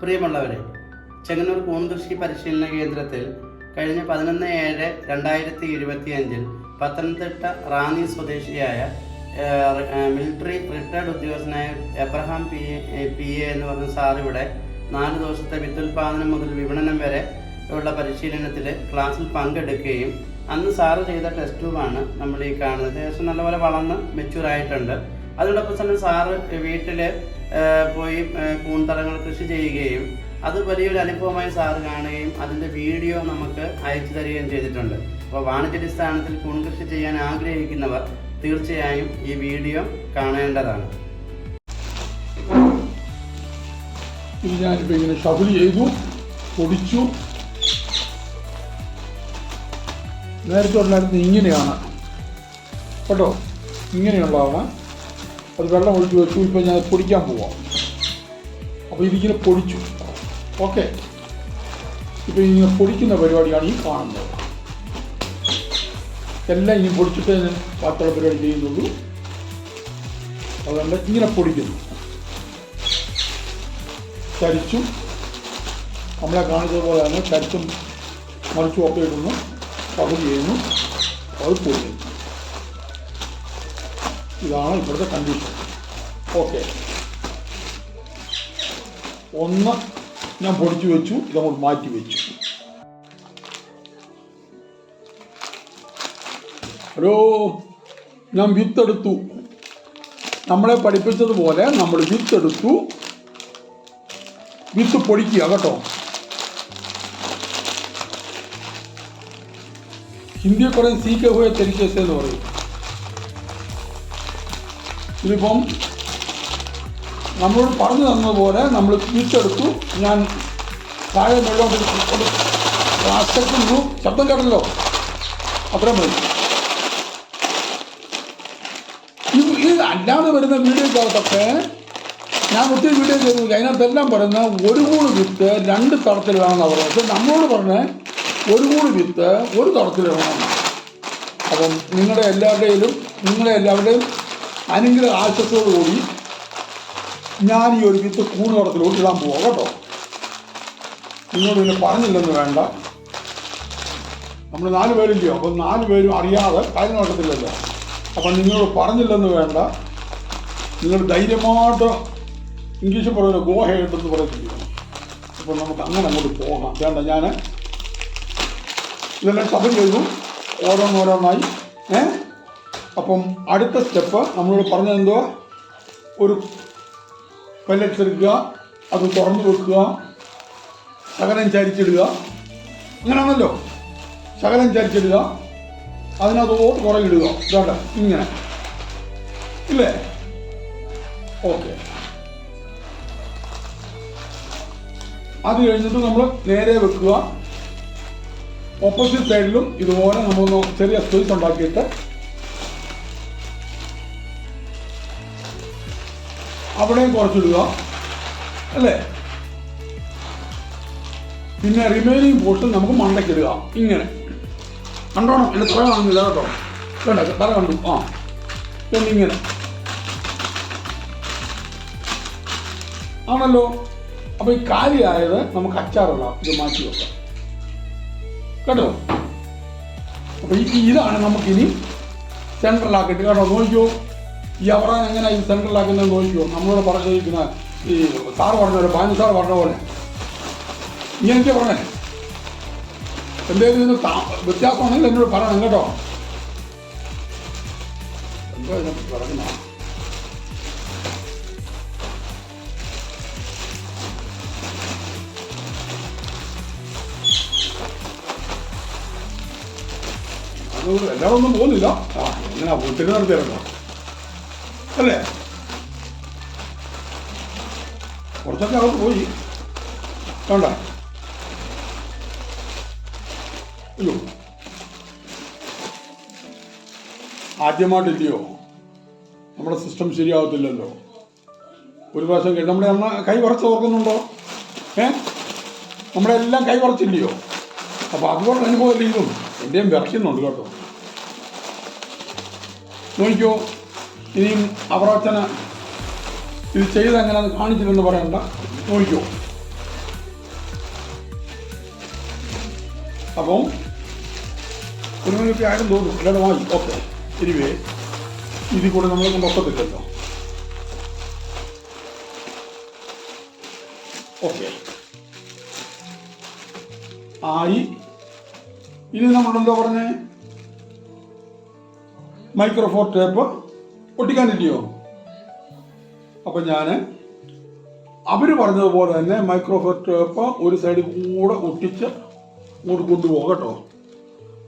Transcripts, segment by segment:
പ്രിയമുള്ളവരെ ചെങ്ങന്നൂർ കൂൺകൃഷി പരിശീലന കേന്ദ്രത്തിൽ കഴിഞ്ഞ പതിനൊന്ന് ഏഴ് രണ്ടായിരത്തി ഇരുപത്തി അഞ്ചിൽ പത്തനംതിട്ട റാന്നി സ്വദേശിയായ മിലിറ്ററി റിട്ടയർഡ് ഉദ്യോഗസ്ഥനായ Abraham P A P A എന്ന് പറഞ്ഞ സാർ ഇവിടെ നാല് ദിവസത്തെ വിത്തുൽപാദനം മുതൽ വിപണനം വരെ ഉള്ള പരിശീലനത്തിൽ ക്ലാസ്സിൽ പങ്കെടുക്കുകയും അന്ന് സാറ് ചെയ്ത ടെസ്റ്റ് ട്യൂബാണ് നമ്മൾ ഈ കാണുന്നത്. ഏകദേശം നല്ലപോലെ വളർന്ന് മെച്യൂർ ആയിട്ടുണ്ട്. അതോടൊപ്പം തന്നെ സാറ് വീട്ടിൽ പോയി ഏഹ്, കൂൺതറങ്ങൾ കൃഷി ചെയ്യുകയും അത് വലിയൊരു അനുഭവമായി സാറ് കാണുകയും അതിന്റെ വീഡിയോ നമുക്ക് അയച്ചു തരികയും ചെയ്തിട്ടുണ്ട്. അപ്പോൾ വാണിജ്യാടിസ്ഥാനത്തിൽ കൂൺ കൃഷി ചെയ്യാൻ ആഗ്രഹിക്കുന്നവർ തീർച്ചയായും ഈ വീഡിയോ കാണേണ്ടതാണ്. പൊടിച്ചു. നേരത്തെ ഉണ്ടായിരുന്നത് ഇങ്ങനെയാണ്. കേട്ടോ? ഇങ്ങനെയുള്ളതാണ് അത് വെള്ളം ഒഴിച്ച് വെച്ചു ഇപ്പോൾ ഞാൻ പൊടിക്കാൻ പോവാം. അപ്പോൾ ഇതിങ്ങനെ പൊടിച്ചു. ഓക്കെ. ഇപ്പോൾ ഇങ്ങനെ പൊടിക്കുന്ന പരിപാടിയാണ് ഈ കാണുന്നത്. എല്ലാം ഇനി പൊടിച്ചിട്ട് ഞാൻ ബാക്കിയുള്ള പരിപാടി ചെയ്യുന്നുള്ളൂ. അതുകൊണ്ട് ഇങ്ങനെ പൊടിക്കുന്നു. ചരിച്ചും നമ്മളെ കാണിച്ചതുപോലെ തന്നെ ചരിച്ചും മറിച്ചും ഒക്കെ ഇടുന്നു. പകുതി ചെയ്യുന്നു. അത് പോകുന്നു ഇതാണ് ഇവിടുത്തെ കണ്ടീഷൻ ഓക്കെ ഒന്ന് ഞാൻ പൊടിച്ചു വെച്ചു ഇതങ്ങോട്ട് മാറ്റി വെച്ചു. ഹലോ ഞാൻ വിത്തെടുത്തു നമ്മളെ പഠിപ്പിച്ചതുപോലെ നമ്മൾ വിത്തെടുത്തു വിത്ത് പൊടിക്കുക കേട്ടോ. ഹിന്ദിയെ പറയും സീക്കെ തെരിക്കേസ് എന്ന് പറയും. ഇതിപ്പം നമ്മളോട് പറഞ്ഞു തന്നതുപോലെ നമ്മൾ തിരിച്ചെടുത്തു ഞാൻ താഴെ വെള്ളോട്ട് ക്ലാസ്സെടുക്കുന്നു ശബ്ദം കേട്ടല്ലോ? അത്രയും മതി. അല്ലാതെ വരുന്ന വീഡിയോക്കകത്തൊക്കെ ഞാൻ ഒത്തിരി വീഡിയോ ചെയ്തു അതിനകത്തെല്ലാം പറയുന്ന ഒരു കൂട് വിത്ത് രണ്ട് തടത്തിൽ വേണമെന്നാണ് പറയുന്നത്. പക്ഷെ നമ്മളോട് പറഞ്ഞ ഒരു കൂട് വിത്ത് ഒരു തടത്തിൽ വേണം അപ്പം നിങ്ങളുടെ എല്ലാവരുടെയും നിങ്ങളെ എല്ലാവരുടെയും അനുഗ്രഹ ആശസ്സോടുകൂടി ഞാൻ ഈ ഒരു വിത്ത് കൂട് തടത്തിലോട്ട് ഇടാൻ പോവാം കേട്ടോ. നിങ്ങളോട് പിന്നെ പറഞ്ഞില്ലെന്ന് വേണ്ട. നമ്മൾ നാല് പേരില്ലയോ അപ്പം നാല് പേരും അറിയാതെ കാര്യം നടത്തില്ലല്ലോ. അപ്പം നിങ്ങളോട് പറഞ്ഞില്ലെന്ന് വേണ്ട. നിങ്ങൾ ധൈര്യമായിട്ട് ഇംഗ്ലീഷ് പറയുന്ന ഗോഹ എന്ന് പറയത്തില്ല അപ്പം നമുക്ക് അങ്ങനെ അങ്ങോട്ട് പോകാം. വേണ്ട ഞാൻ ഇതെല്ലാം സഭ ചെയ്തു ഓരോന്നോരോന്നായി. ഏ? അപ്പം അടുത്ത സ്റ്റെപ്പ് നമ്മളോട് പറഞ്ഞത് എന്തോ ഒരു പെല്ലറ്റ്സ് എടുക്കുക അത് തുറന്നു വെക്കുക ശകലം ചരിച്ചിടുക. അങ്ങനെയാണല്ലോ ശകലം ചരിച്ചിടുക. അതിനകത്തോട്ട് കുറയിടുക ഇതാണ്ട ഇങ്ങനെ. ഇല്ലേ? ഓക്കെ. അത് കഴിഞ്ഞിട്ട് നമ്മൾ നേരെ വെക്കുക. ഓപ്പോസിറ്റ് സൈഡിലും ഇതുപോലെ നമ്മൾ ചെറിയ സ്പേസ് ഉണ്ടാക്കിയിട്ട് അവിടെയും കുറച്ചിടുക. അല്ലേ? പിന്നെ റിമൈനിങ് പോർഷൻ നമുക്ക് മണ്ടയ്ക്കിടുക ഇങ്ങനെ. കണ്ടോണം? എന്റെ തറ കാണുന്നില്ല കേട്ടോ. വേണ്ട തറ കണ്ടു. ആ. പിന്നെ ഇങ്ങനെ. ആണല്ലോ? അപ്പൊ ഈ കാര്യമായത് നമുക്ക് അച്ചാറുള്ള ഇത് മാറ്റി വെക്കാം. കേട്ടോ? അപ്പൊ ഈ ഇതാണ് നമുക്കിനി സെൻട്രലാക്കിയിട്ട് കേട്ടോ നോക്കിയോ ഈ അവറാൻ എങ്ങനെ ഈ സെൻട്രലാക്കുന്നത് നോക്കിയോ നമ്മളോട് പറഞ്ഞിരിക്കുന്ന ഈ സാറ് പറഞ്ഞ പോലെ ബാനു സാർ പറഞ്ഞ പോലെ. ഇങ്ങനെയൊക്കെ പറഞ്ഞേ. എന്തെങ്കിലും ഇതിന് വ്യത്യാസമാണെങ്കിൽ എന്നോട് പറയണം കേട്ടോ. എല്ലാവരും ഒന്നും പോകുന്നില്ല. ആ എങ്ങനെയാ? വീട്ടിൽ നടത്തിയിരണ്ടോ അല്ലേ? കുറച്ചൊക്കെ അകത്ത് പോയി. വേണ്ട അയ്യോ. ആദ്യമായിട്ടില്ലയോ? നമ്മുടെ സിസ്റ്റം ശരിയാവത്തില്ലല്ലോ. ഒരു പ്രാവശ്യം കഴിഞ്ഞ് നമ്മുടെ അമ്മ കൈ കുറച്ച് ഓർക്കുന്നുണ്ടോ? ഏ? നമ്മുടെ എല്ലാം കൈ കുറച്ചില്ലയോ? അപ്പോൾ അതുകൊണ്ട് അനുഭവമല്ലേ ഇതും എന്റെയും വിറക്കുന്നുണ്ട് കേട്ടോ. നോക്കിക്കോ. ഇനിയും അവറോച്ചന് ഇത് ചെയ്ത് എങ്ങനെയാണ് കാണിച്ചില്ലെന്ന് പറയണ്ട. ചോദിക്കൂ. അപ്പം ഒരു മണിക്കൂർ ആരും തോന്നും ഇല്ലാതെ വാങ്ങി ഓക്കെ. ഇരിവേ ഇതിൽ കൂടെ നമ്മൾ കൊണ്ട് ഒക്കത്തില്ലല്ലോ. ഓക്കെ. ആയി. ഇനി നമ്മളുണ്ടോ പറഞ്ഞേ? Microphone tape. ഒട്ടിക്കാനില്ലയോ അപ്പം ഞാൻ അവർ പറഞ്ഞതുപോലെ തന്നെ മൈക്രോഫോൺ ടേപ്പ് ഒരു സൈഡിൽ കൂടെ ഒട്ടിച്ച് അങ്ങോട്ട് കൊണ്ടുപോകാം കേട്ടോ.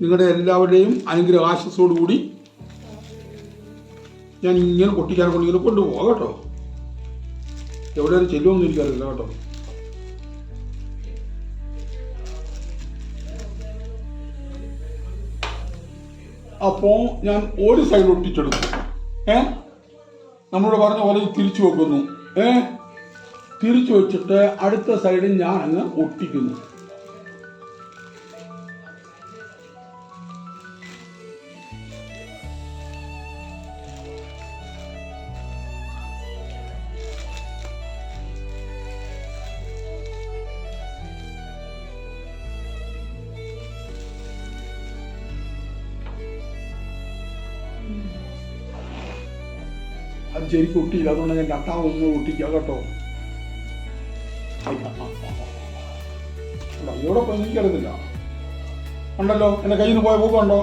നിങ്ങളുടെ എല്ലാവരുടെയും അനുഗ്രഹ ആശസ്സോടുകൂടി ഞാൻ ഇങ്ങനെ പൊട്ടിക്കാൻ കൊണ്ട് ഇങ്ങനെ കൊണ്ടുപോകാം കേട്ടോ. എവിടെ വരെ ചെല്ലുമെന്ന് എനിക്കറിയില്ല കേട്ടോ. അപ്പോൾ ഞാൻ ഒരു സൈഡ് ഒട്ടിച്ചെടുത്തു ഏ? നമ്മളോട് പറഞ്ഞ പോലെ തിരിച്ചു വെക്കുന്നു. ഏ? തിരിച്ചു വെച്ചിട്ട് അടുത്ത സൈഡിൽ ഞാൻ അങ്ങ് ഒട്ടിക്കുന്നു. അത് ശരിക്കും ഒട്ടിയില്ല അതുകൊണ്ട് ഞാൻ ഒന്ന് ഒട്ടിക്കുക കേട്ടോ. അല്ല, എനിക്കറിയത്തില്ല ഉണ്ടല്ലോ? എന്റെ കയ്യിൽ നിന്ന് പോയ പൂക്കുണ്ടോ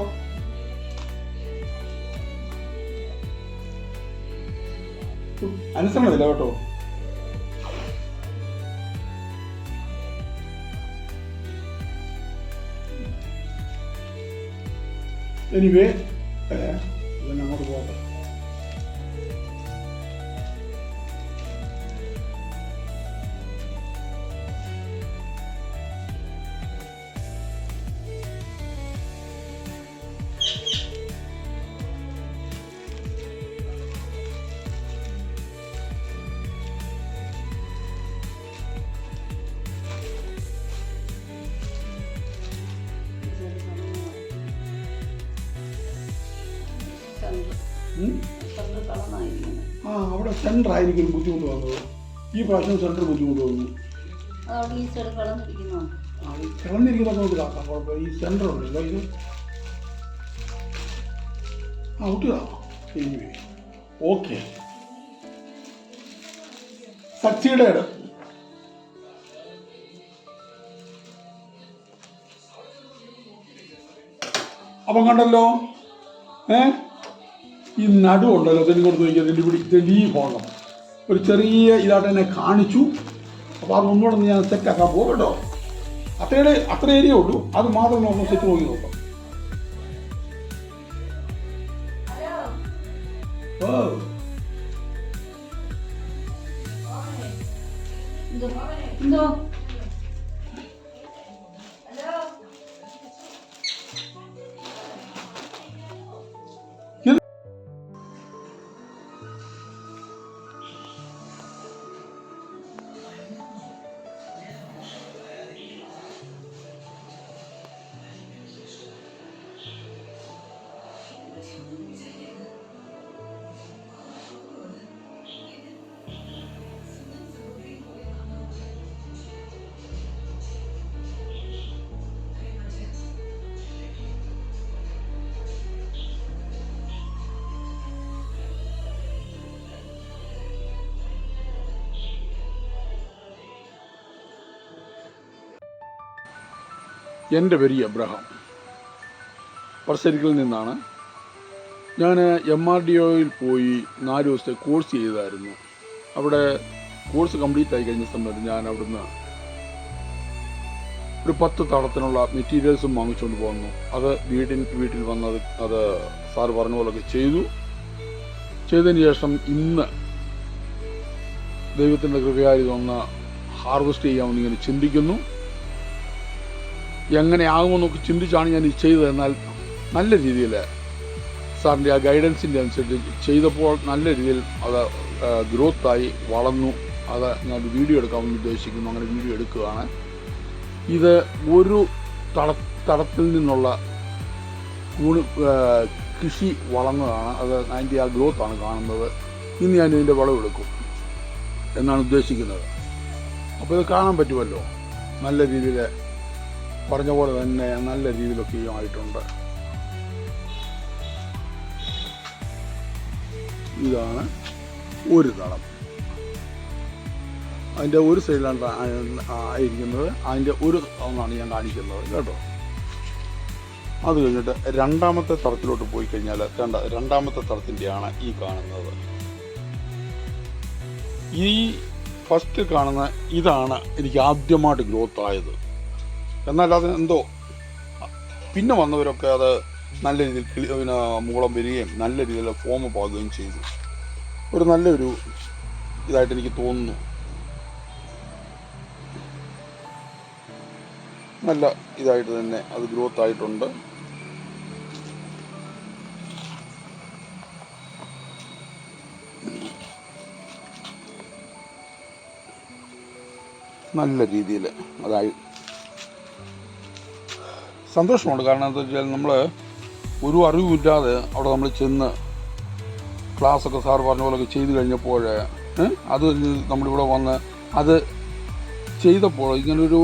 അനുസരണമില്ല കേട്ടോ. എനിവേ ആയിരിക്കും ബുദ്ധിമുട്ട് വന്നത്. ഈ പ്രാവശ്യം സെന്റർ ബുദ്ധിമുട്ട് വന്നു. കിളന്നിരിക്കുന്ന നമുക്ക് കാക്കാം കുഴപ്പമില്ല. ഈ സെന്റർ ഉണ്ടല്ലോ ഇത് ഔട്ട് എനിവേ ഓക്കെ സക്സീഡഡ് അപ്പം കണ്ടല്ലോ? ഏ? ഈ നടുവുണ്ടല്ലോ ഇതിന് കൊടുത്ത് നോക്കിയാൽ ഇതിന്റെ പിടി ഈ ഭാഗം ഒരു ചെറിയ ഇതായിട്ട് എന്നെ കാണിച്ചു. അപ്പോൾ അത് ഒന്നുകൂടെ ഒന്ന് ഞാൻ സെറ്റാക്കാൻ പോകും കേട്ടോ. അത്രയുടെ അത്ര ഏരിയ ഉള്ളൂ. അത് മാത്രം ഒന്ന് സെറ്റ് നോക്കി നോക്കാം. എന്തോ? എന്റെ പേര് എബ്രഹാം. പറശ്ശേരിക്കൽ നിന്നാണ്. ഞാൻ എം ആർ ഡി ഒയിൽ പോയി നാല് ദിവസത്തെ കോഴ്സ് ചെയ്തായിരുന്നു. അവിടെ കോഴ്സ് കംപ്ലീറ്റ് ആയി കഴിഞ്ഞ സമയത്ത് ഞാൻ അവിടുന്ന് ഒരു പത്ത് തടത്തിനുള്ള മെറ്റീരിയൽസും വാങ്ങിച്ചുകൊണ്ട് പോന്നു. അത് വീട്ടിൽ വീട്ടിൽ വന്നത് അത് സാറ് പറഞ്ഞ പോലൊക്കെ ചെയ്തു. ചെയ്തതിന് ശേഷം ഇന്ന് ദൈവത്തിന്റെ കൃപയായി ഇതൊന്ന് ഹാർവെസ്റ്റ് ചെയ്യാമെന്ന് ഇങ്ങനെ ചിന്തിക്കുന്നു. എങ്ങനെയാകുമെന്നൊക്കെ ചിന്തിച്ചാണ് ഞാൻ ഇത് ചെയ്തത്. എന്നാൽ നല്ല രീതിയിൽ സാറിന്റെ ആ ഗൈഡൻസിന്റെ അനുസരിച്ച് ചെയ്തപ്പോൾ നല്ല രീതിയിൽ അത് ഗ്രോത്തായി വളർന്നു. അത് ഞാൻ വീഡിയോ എടുക്കാമെന്ന് ഉദ്ദേശിക്കുന്നു. അങ്ങനെ വീഡിയോ എടുക്കുകയാണ്. ഇത് ഒരു തട തടത്തിൽ നിന്നുള്ള കൂണ് കൃഷി വളർന്നതാണ്. അത് അതിന്റെ ആ ഗ്രോത്താണ് കാണുന്നത്. ഇന്ന് ഞാൻ ഇതിന്റെ വളമെടുക്കും എന്നാണ് ഉദ്ദേശിക്കുന്നത്. അപ്പോൾ ഇത് കാണാൻ പറ്റുമല്ലോ? നല്ല രീതിയിൽ പറഞ്ഞ പോലെ തന്നെ നല്ല രീതിയിലൊക്കെ ആയിട്ടുണ്ട്. ഇതാണ് ഒരു തളം. അതിന്റെ ഒരു സൈഡിലാണ് ആയിരിക്കുന്നത്. അതിന്റെ ഒരു ഒന്നാണ് ഞാൻ കാണിക്കുന്നത് കേട്ടോ. അത് കഴിഞ്ഞിട്ട് രണ്ടാമത്തെ തറത്തിലോട്ട് പോയി കഴിഞ്ഞാൽ രണ്ട രണ്ടാമത്തെ തറത്തിന്റെയാണ് ഈ കാണുന്നത്. ഈ ഫസ്റ്റ് കാണുന്ന ഇതാണ് എനിക്ക് ആദ്യമായിട്ട് ഗ്രോത്ത് ആയത്. എന്നാൽ അത് എന്തോ പിന്നെ വന്നവരൊക്കെ അത് നല്ല രീതിയിൽ പിന്നെ മുകളം വരികയും നല്ല രീതിയിൽ ഫോം പാകുകയും ചെയ്തു. ഒരു നല്ലൊരു ഇതായിട്ട് എനിക്ക് തോന്നുന്നു. നല്ല ഇതായിട്ട് തന്നെ അത് ഗ്രോത്ത് ആയിട്ടുണ്ട്. നല്ല രീതിയിൽ അതായി സന്തോഷമുണ്ട്. കാരണം എന്താ വെച്ചാൽ നമ്മൾ ഒരു അറിവുമില്ലാതെ അവിടെ നമ്മൾ ചെന്ന് ക്ലാസ്സൊക്കെ സാർ പറഞ്ഞ പോലൊക്കെ ചെയ്ത് കഴിഞ്ഞപ്പോൾ അത് നമ്മളിവിടെ വന്ന് അത് ചെയ്തപ്പോൾ ഇങ്ങനൊരു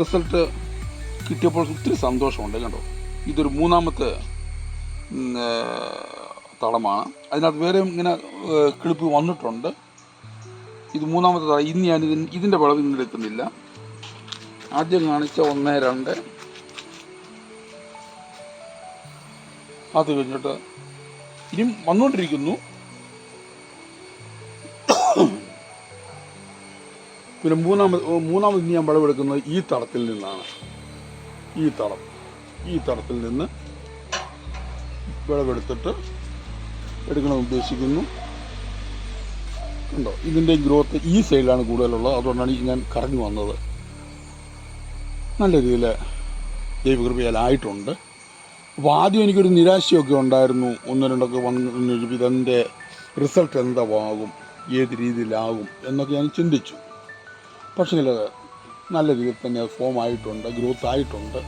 റിസൾട്ട് കിട്ടിയപ്പോൾ ഒത്തിരി സന്തോഷമുണ്ട് കണ്ടോ? ഇതൊരു മൂന്നാമത്തെ തളമാണ്. അതിനകത്ത് വേറെ ഇങ്ങനെ കിളിപ്പ് വന്നിട്ടുണ്ട്. ഇത് മൂന്നാമത്തെ തളം. ഇന്ന് ഞാൻ ഇതിന്റെ വിളവ് ഇന്ന് എടുക്കുന്നില്ല ആദ്യം കാണിച്ച ഒന്ന് രണ്ട് അത് കഴിഞ്ഞിട്ട് ഇനിയും വന്നുകൊണ്ടിരിക്കുന്നു പിന്നെ മൂന്നാമത് മൂന്നാമത് ഞാൻ വിളവെടുക്കുന്നത് ഈ തടത്തിൽ നിന്നാണ്. ഈ തളം ഈ തടത്തിൽ നിന്ന് വിളവെടുത്തിട്ട് എടുക്കണം ഉദ്ദേശിക്കുന്നു. ഉണ്ടോ ഇതിന്റെ ഗ്രോത്ത് ഈ സൈഡിലാണ് കൂടുതലുള്ളത്. അതുകൊണ്ടാണ് ഞാൻ കറങ്ങി വന്നത്. നല്ല രീതിയിൽ ദൈവകൃപയാലായിട്ടുണ്ട് അപ്പോൾ ആദ്യം എനിക്കൊരു നിരാശയൊക്കെ ഉണ്ടായിരുന്നു. ഒന്ന് രണ്ടൊക്കെ വന്ന് ഇതെന്റെ റിസൾട്ട് എന്താകും ഏത് രീതിയിലാകും എന്നൊക്കെ ഞാൻ ചിന്തിച്ചു. പക്ഷേ നല്ല രീതിയിൽ തന്നെ ഫോം ആയിട്ടുണ്ട് ഗ്രോത്ത് ആയിട്ടുണ്ട്.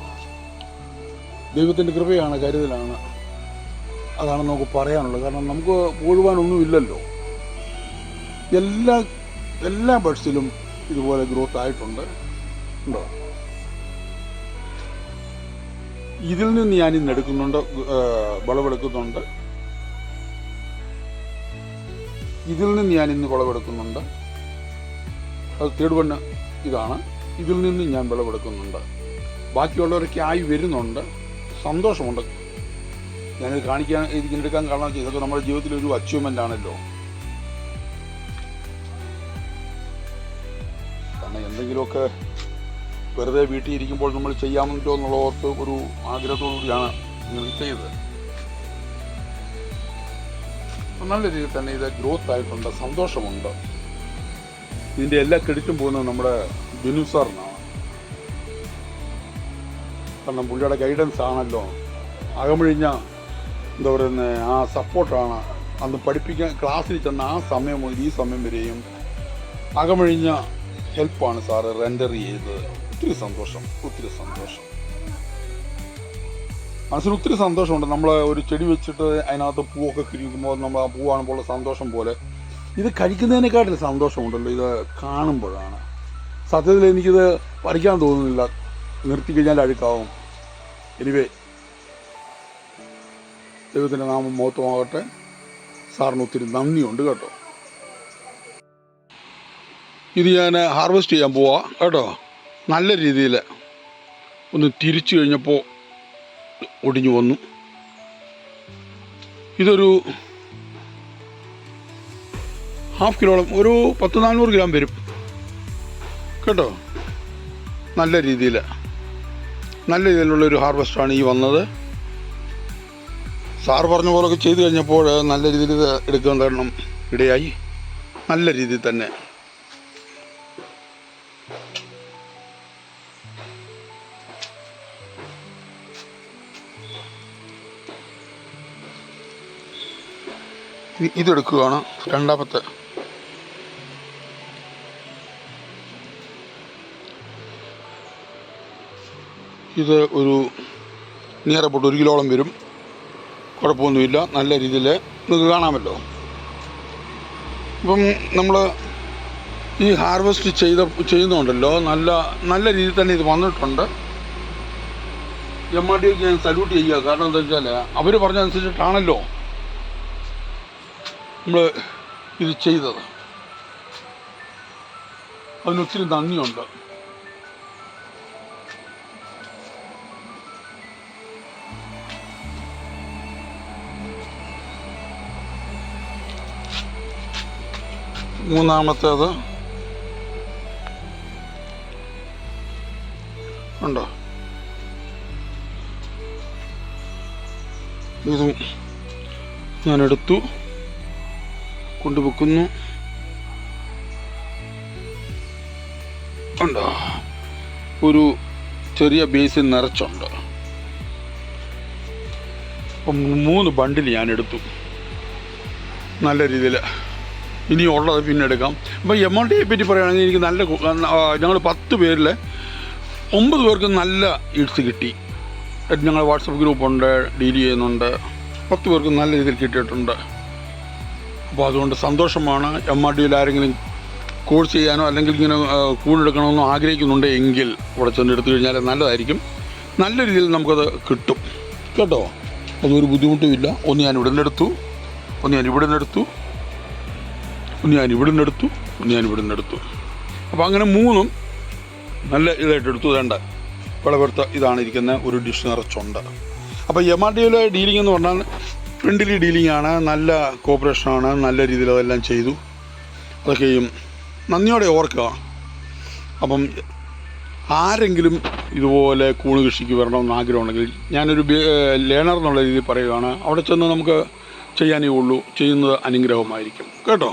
ദൈവത്തിന്റെ കൃപയാണ് കരുതലാണ്. അതാണ് നമുക്ക് പറയാനുള്ളത്. കാരണം നമുക്ക് പോഴുവാനൊന്നുമില്ലല്ലോ. എല്ലാ എല്ലാ ബഡ്സിലും ഇതുപോലെ ഗ്രോത്ത് ആയിട്ടുണ്ട്. ഉണ്ടോ? ഇതിൽ നിന്ന് ഞാൻ ഇന്ന് എടുക്കുന്നുണ്ട് വിളവെടുക്കുന്നുണ്ട്. ഇതിൽ നിന്ന് ഞാൻ ഇന്ന് വിളവെടുക്കുന്നുണ്ട്. അത് തേടുവണ്ണ ഇതാണ്. ഇതിൽ നിന്ന് ഞാൻ വിളവെടുക്കുന്നുണ്ട്. ബാക്കിയുള്ളവരൊക്കെ ആയി വരുന്നുണ്ട്. സന്തോഷമുണ്ട്. ഞാനിത് കാണിക്കാൻ ഇതിങ്ങനെ എടുക്കാൻ കാരണം ഇതൊക്കെ നമ്മുടെ ജീവിതത്തിൽ ഒരു അച്ചീവ്മെന്റ് ആണല്ലോ. കാരണം എന്തെങ്കിലുമൊക്കെ വെറുതെ വീട്ടിൽ ഇരിക്കുമ്പോൾ നമ്മൾ ചെയ്യാമല്ലോ എന്നുള്ള ഓർത്ത് ഒരു ആഗ്രഹത്തോടുകൂടിയാണ് നിങ്ങൾ ചെയ്തത്. നല്ല രീതിയിൽ തന്നെ ഇത് ഗ്രോത്ത് ആയിട്ടുണ്ട് സന്തോഷമുണ്ട്. ഇതിന്റെ എല്ലാ ക്രെഡിറ്റും പോകുന്നത് നമ്മുടെ ബിനു സാറിനാണ്. കാരണം പുള്ളിയുടെ ഗൈഡൻസ് ആണല്ലോ. അകമഴിഞ്ഞ എന്താ പറയുന്നത് ആ സപ്പോർട്ടാണ് അന്ന് പഠിപ്പിക്കാൻ ക്ലാസ്സിൽ ചെന്ന ആ സമയം മുതൽ ഈ സമയം വരെയും അകമഴിഞ്ഞ ഹെൽപ്പാണ് സാറ് റെൻഡർ ചെയ്തത്. ഒത്തിരി സന്തോഷം ഒത്തിരി സന്തോഷം. മനസ്സിന് ഒത്തിരി സന്തോഷമുണ്ട്. നമ്മൾ ഒരു ചെടി വെച്ചിട്ട് അതിനകത്ത് പൂവൊക്കെ കിഴിക്കുമ്പോൾ നമ്മൾ ആ പൂ കാണുമ്പോൾ ഉള്ള സന്തോഷം പോലെ. ഇത് കഴിക്കുന്നതിനെക്കാട്ടിൽ സന്തോഷമുണ്ടല്ലോ ഇത് കാണുമ്പോഴാണ്. സത്യത്തിൽ എനിക്കിത് വരയ്ക്കാൻ തോന്നുന്നില്ല. നിർത്തി കഴിഞ്ഞാൽ അഴുക്കാവും. എനിവേ ദൈവത്തിന്റെ നാമം മഹത്വമാകട്ടെ. സാറിന് ഒത്തിരി നന്ദിയുണ്ട് കേട്ടോ. ഇത് ഞാൻ ഹാർവെസ്റ്റ് ചെയ്യാൻ പോവാ. കേട്ടോ? നല്ല രീതിയിൽ ഒന്ന് തിരിച്ചു കഴിഞ്ഞപ്പോൾ ഒടിഞ്ഞു വന്നു. ഇതൊരു ഹാഫ് കിലോളം ഒരു പത്ത് നാനൂറ് ഗ്രാം വരും. കേട്ടോ? നല്ല രീതിയിൽ നല്ല രീതിയിലുള്ള ഒരു ഹാർവെസ്റ്റാണ് ഈ വന്നത്. സാർ പറഞ്ഞ പോലൊക്കെ ചെയ്തു കഴിഞ്ഞപ്പോൾ നല്ല രീതിയിൽ എടുക്കാൻ കാരണം ഇടയായി. നല്ല രീതിയിൽ തന്നെ. ഇതെടുക്കുകയാണ് രണ്ടാമത്തെ. ഇത് ഒരു നിയർ അബൌട്ട് ഒരു കിലോളം വരും. കുഴപ്പമൊന്നുമില്ല. നല്ല രീതിയിൽ നിങ്ങൾക്ക് കാണാമല്ലോ. ഇപ്പം നമ്മൾ ഈ ഹാർവെസ്റ്റ് ചെയ്ത ചെയ്യുന്നുണ്ടല്ലോ. നല്ല നല്ല രീതിയിൽ തന്നെ ഇത് വന്നിട്ടുണ്ട്. എം ആർ ഡിക്ക് ഞാൻ സല്യൂട്ട് ചെയ്യുക. കാരണം എന്താ വെച്ചാൽ അവർ പറഞ്ഞതനുസരിച്ചിട്ടാണല്ലോ. നമ്മൾ ഇത് ചെയ്തത്. അതിനൊത്തിരി നന്ദിയുണ്ട്. മൂന്നാമത്തേത് ഉണ്ടോ? ഇതും ഞാൻ എടുത്തു കൊണ്ടുവെക്കുന്നു. ഉണ്ടോ? ഒരു ചെറിയ ബേസിൽ നിറച്ചുണ്ട്. മൂന്ന് ബണ്ടിൽ ഞാൻ എടുത്തു. നല്ല രീതിയിൽ ഇനി ഉള്ളത് പിന്നെ എടുക്കാം. അപ്പം എമൗണ്ടിയെ പറ്റി പറയുകയാണെങ്കിൽ എനിക്ക് നല്ല ഞങ്ങൾ പത്ത് പേരിൽ ഒമ്പത് പേർക്ക് നല്ല ഈഡ്സ് കിട്ടി. ഞങ്ങൾ വാട്സപ്പ് ഗ്രൂപ്പുണ്ട് ഡീൽ ചെയ്യുന്നുണ്ട്. പത്ത് പേർക്ക് നല്ല രീതിയിൽ കിട്ടിയിട്ടുണ്ട്. അപ്പോൾ അതുകൊണ്ട് സന്തോഷമാണ് എം ആർ ഡിയിൽ ആരെങ്കിലും കോഴ്സ് ചെയ്യാനോ അല്ലെങ്കിൽ ഇങ്ങനെ കൂടെടുക്കണമെന്നോ ആഗ്രഹിക്കുന്നുണ്ട് എങ്കിൽ ഇവിടെ ചെന്ന് എടുത്തു കഴിഞ്ഞാൽ നല്ലതായിരിക്കും. നല്ല രീതിയിൽ നമുക്കത് കിട്ടും. കേട്ടോ? അതൊരു ബുദ്ധിമുട്ടുമില്ല ഒന്ന് ഞാൻ ഇവിടെ നിന്നെടുത്തു ഒന്ന് ഞാൻ ഇവിടെ നിന്നെടുത്തു ഒന്ന് ഞാൻ ഇവിടെ നിന്നെടുത്തു ഒന്ന് ഞാൻ ഇവിടെ നിന്നെടുത്തു അപ്പോൾ അങ്ങനെ മൂന്നും നല്ല ഇതായിട്ട് എടുത്തു. വേണ്ട വിളവെടുത്ത ഇതാണ് ഇരിക്കുന്ന ഒരു ഡിഷ് നിറച്ചുണ്ട്. അപ്പോൾ എം ആർ ഡിയിലെ ഡീലിംഗ് എന്ന് പറഞ്ഞാൽ ഫ്രണ്ട്ലി ഡീലിംഗ് ആണ് നല്ല കോപ്പറേഷനാണ് നല്ല രീതിയിൽ അതെല്ലാം ചെയ്തു. അതൊക്കെയും നന്ദിയോടെ ഓർക്കുക. അപ്പം ആരെങ്കിലും ഇതുപോലെ കൂണ് കൃഷിക്ക് വരണമെന്ന് ആഗ്രഹമുണ്ടെങ്കിൽ ഞാനൊരു ലേണർ എന്നുള്ള രീതിയിൽ പറയുകയാണ്. അവിടെ ചെന്ന് നമുക്ക് ചെയ്യാനേ ഉള്ളൂ. ചെയ്യുന്നത് അനുഗ്രഹമായിരിക്കും. കേട്ടോ?